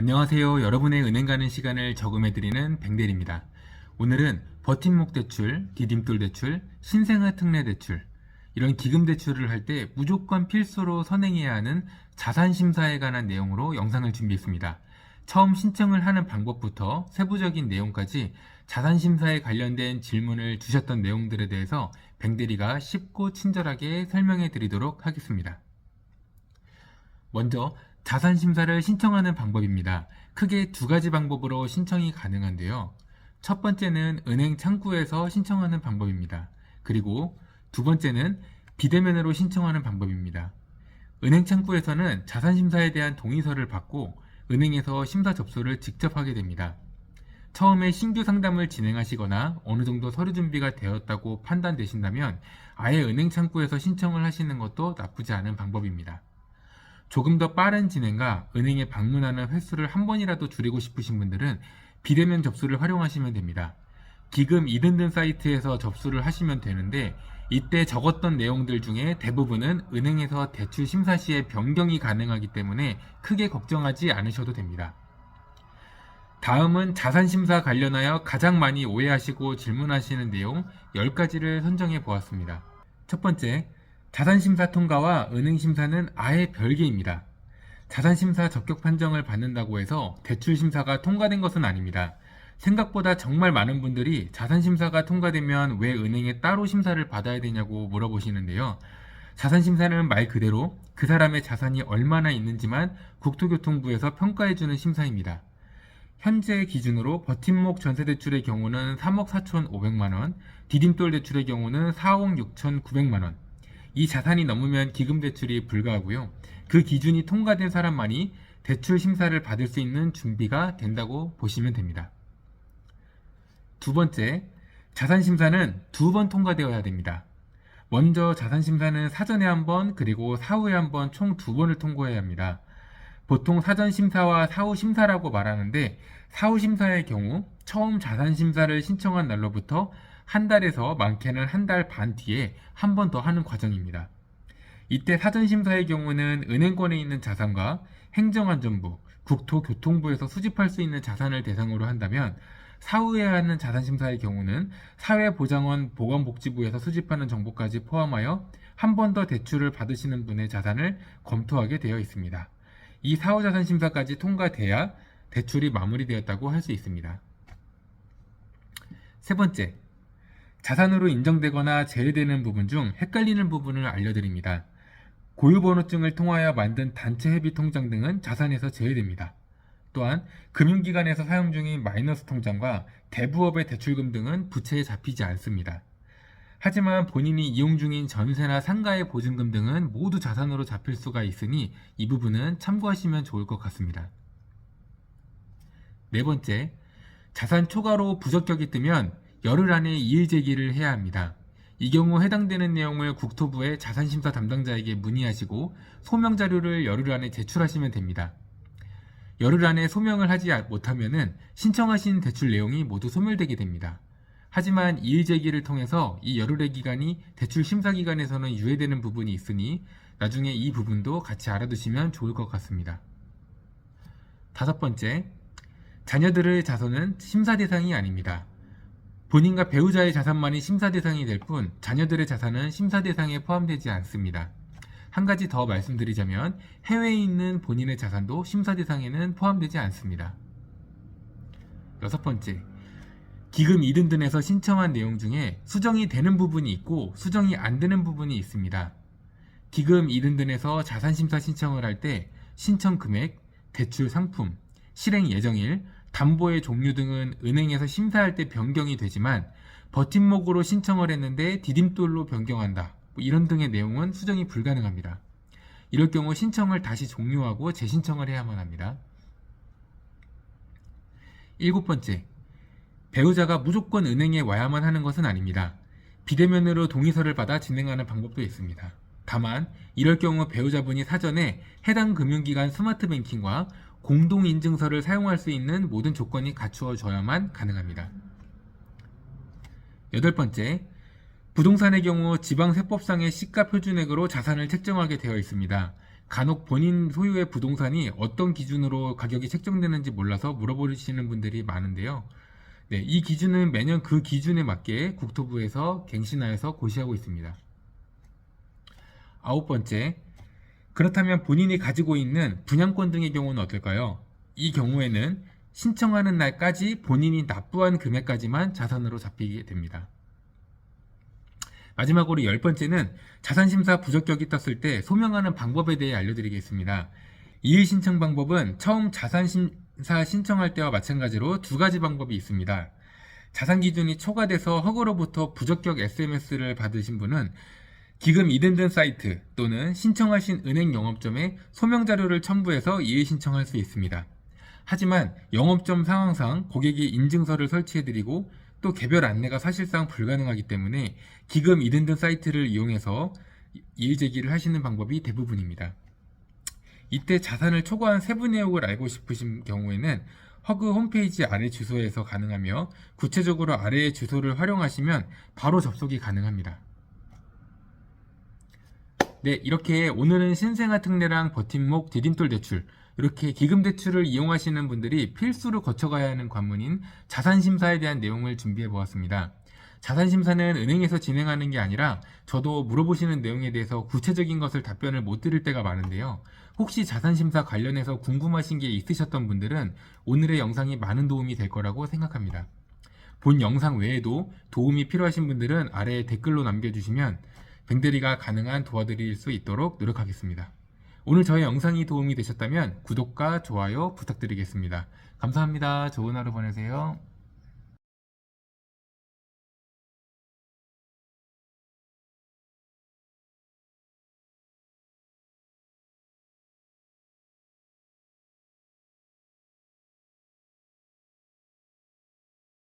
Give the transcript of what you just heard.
안녕하세요. 여러분의 은행 가는 시간을 저금해드리는 뱅델입니다. 오늘은 버팀목 대출, 디딤돌 대출, 신생아 특례 대출, 이런 기금 대출을 할 때 무조건 필수로 선행해야 하는 자산 심사에 관한 내용으로 영상을 준비했습니다. 처음 신청을 하는 방법부터 세부적인 내용까지 자산 심사에 관련된 질문을 주셨던 내용들에 대해서 뱅대리가 쉽고 친절하게 설명해 드리도록 하겠습니다. 먼저 자산 심사를 신청하는 방법입니다. 크게 두 가지 방법으로 신청이 가능한데요. 첫 번째는 은행 창구에서 신청하는 방법입니다. 그리고 두 번째는 비대면으로 신청하는 방법입니다. 은행 창구에서는 자산 심사에 대한 동의서를 받고 은행에서 심사 접수를 직접 하게 됩니다. 처음에 신규 상담을 진행하시거나 어느 정도 서류 준비가 되었다고 판단되신다면 아예 은행 창구에서 신청을 하시는 것도 나쁘지 않은 방법입니다. 조금 더 빠른 진행과 은행에 방문하는 횟수를 한 번이라도 줄이고 싶으신 분들은 비대면 접수를 활용하시면 됩니다. 기금 이든든 사이트에서 접수를 하시면 되는데 이때 적었던 내용들 중에 대부분은 은행에서 대출 심사 시에 변경이 가능하기 때문에 크게 걱정하지 않으셔도 됩니다. 다음은 자산 심사 관련하여 가장 많이 오해하시고 질문하시는 내용 10가지를 선정해 보았습니다. 첫 번째, 자산심사 통과와 은행심사는 아예 별개입니다. 자산심사 적격 판정을 받는다고 해서 대출심사가 통과된 것은 아닙니다. 생각보다 정말 많은 분들이 자산심사가 통과되면 왜 은행에 따로 심사를 받아야 되냐고 물어보시는데요. 자산심사는 말 그대로 그 사람의 자산이 얼마나 있는지만 국토교통부에서 평가해주는 심사입니다. 현재 기준으로 버팀목 전세대출의 경우는 3억 4,500만원, 디딤돌 대출의 경우는 4억 6,900만원. 이 자산이 넘으면 기금 대출이 불가하고요. 그 기준이 통과된 사람만이 대출 심사를 받을 수 있는 준비가 된다고 보시면 됩니다. 두 번째, 자산 심사는 두 번 통과되어야 됩니다. 먼저 자산 심사는 사전에 한 번, 그리고 사후에 한 번 총 두 번을 통과해야 합니다. 보통 사전 심사와 사후 심사라고 말하는데, 사후 심사의 경우 처음 자산 심사를 신청한 날로부터 한 달에서 많게는 한 달 반 뒤에 한 번 더 하는 과정입니다. 이때 사전심사의 경우는 은행권에 있는 자산과 행정안전부, 국토교통부에서 수집할 수 있는 자산을 대상으로 한다면 사후에 하는 자산심사의 경우는 사회보장원 보건복지부에서 수집하는 정보까지 포함하여 한 번 더 대출을 받으시는 분의 자산을 검토하게 되어 있습니다. 이 사후자산심사까지 통과돼야 대출이 마무리되었다고 할 수 있습니다. 세 번째, 자산으로 인정되거나 제외되는 부분 중 헷갈리는 부분을 알려드립니다. 고유번호증을 통하여 만든 단체 회비 통장 등은 자산에서 제외됩니다. 또한 금융기관에서 사용 중인 마이너스 통장과 대부업의 대출금 등은 부채에 잡히지 않습니다. 하지만 본인이 이용 중인 전세나 상가의 보증금 등은 모두 자산으로 잡힐 수가 있으니 이 부분은 참고하시면 좋을 것 같습니다. 네 번째, 자산 초과로 부적격이 뜨면 열흘 안에 이의 제기를 해야 합니다. 이 경우 해당되는 내용을 국토부의 자산심사 담당자에게 문의하시고 소명 자료를 열흘 안에 제출하시면 됩니다. 열흘 안에 소명을 하지 못하면 신청하신 대출 내용이 모두 소멸되게 됩니다. 하지만 이의 제기를 통해서 이 열흘의 기간이 대출 심사 기간에서는 유예되는 부분이 있으니 나중에 이 부분도 같이 알아두시면 좋을 것 같습니다. 다섯 번째, 자녀들의 자손은 심사 대상이 아닙니다. 본인과 배우자의 자산만이 심사 대상이 될 뿐 자녀들의 자산은 심사 대상에 포함되지 않습니다. 한 가지 더 말씀드리자면 해외에 있는 본인의 자산도 심사 대상에는 포함되지 않습니다. 여섯 번째, 기금 이든든에서 신청한 내용 중에 수정이 되는 부분이 있고 수정이 안 되는 부분이 있습니다. 기금 이든든에서 자산심사 신청을 할 때 신청 금액, 대출 상품, 실행 예정일, 담보의 종류 등은 은행에서 심사할 때 변경이 되지만 버팀목으로 신청을 했는데 디딤돌로 변경한다. 뭐 이런 등의 내용은 수정이 불가능합니다. 이럴 경우 신청을 다시 종료하고 재신청을 해야만 합니다. 일곱 번째, 배우자가 무조건 은행에 와야만 하는 것은 아닙니다. 비대면으로 동의서를 받아 진행하는 방법도 있습니다. 다만 이럴 경우 배우자분이 사전에 해당 금융기관 스마트뱅킹과 공동인증서를 사용할 수 있는 모든 조건이 갖추어져야만 가능합니다. 여덟 번째, 부동산의 경우 지방세법상의 시가 표준액으로 자산을 책정하게 되어 있습니다. 간혹 본인 소유의 부동산이 어떤 기준으로 가격이 책정되는지 몰라서 물어보시는 분들이 많은데요. 네, 이 기준은 매년 그 기준에 맞게 국토부에서 갱신하여서 고시하고 있습니다. 아홉 번째, 그렇다면 본인이 가지고 있는 분양권 등의 경우는 어떨까요? 이 경우에는 신청하는 날까지 본인이 납부한 금액까지만 자산으로 잡히게 됩니다. 마지막으로 열 번째는 자산심사 부적격이 떴을 때 소명하는 방법에 대해 알려드리겠습니다. 이의 신청 방법은 처음 자산심사 신청할 때와 마찬가지로 두 가지 방법이 있습니다. 자산 기준이 초과돼서 허그로부터 부적격 SMS를 받으신 분은 기금 이든든 사이트 또는 신청하신 은행 영업점에 소명 자료를 첨부해서 이의 신청할 수 있습니다. 하지만 영업점 상황상 고객이 인증서를 설치해드리고 또 개별 안내가 사실상 불가능하기 때문에 기금 이든든 사이트를 이용해서 이의 제기를 하시는 방법이 대부분입니다. 이때 자산을 초과한 세부 내역을 알고 싶으신 경우에는 허그 홈페이지 아래 주소에서 가능하며 구체적으로 아래의 주소를 활용하시면 바로 접속이 가능합니다. 네, 이렇게 오늘은 신생아 특례랑 버팀목 디딤돌 대출 이렇게 기금 대출을 이용하시는 분들이 필수로 거쳐가야 하는 관문인 자산 심사에 대한 내용을 준비해 보았습니다. 자산 심사는 은행에서 진행하는 게 아니라 저도 물어보시는 내용에 대해서 구체적인 것을 답변을 못 드릴 때가 많은데요. 혹시 자산 심사 관련해서 궁금하신 게 있으셨던 분들은 오늘의 영상이 많은 도움이 될 거라고 생각합니다. 본 영상 외에도 도움이 필요하신 분들은 아래에 댓글로 남겨주시면 뱅데리가 가능한 도와드릴 수 있도록 노력하겠습니다. 오늘 저의 영상이 도움이 되셨다면 구독과 좋아요 부탁드리겠습니다. 감사합니다. 좋은 하루 보내세요.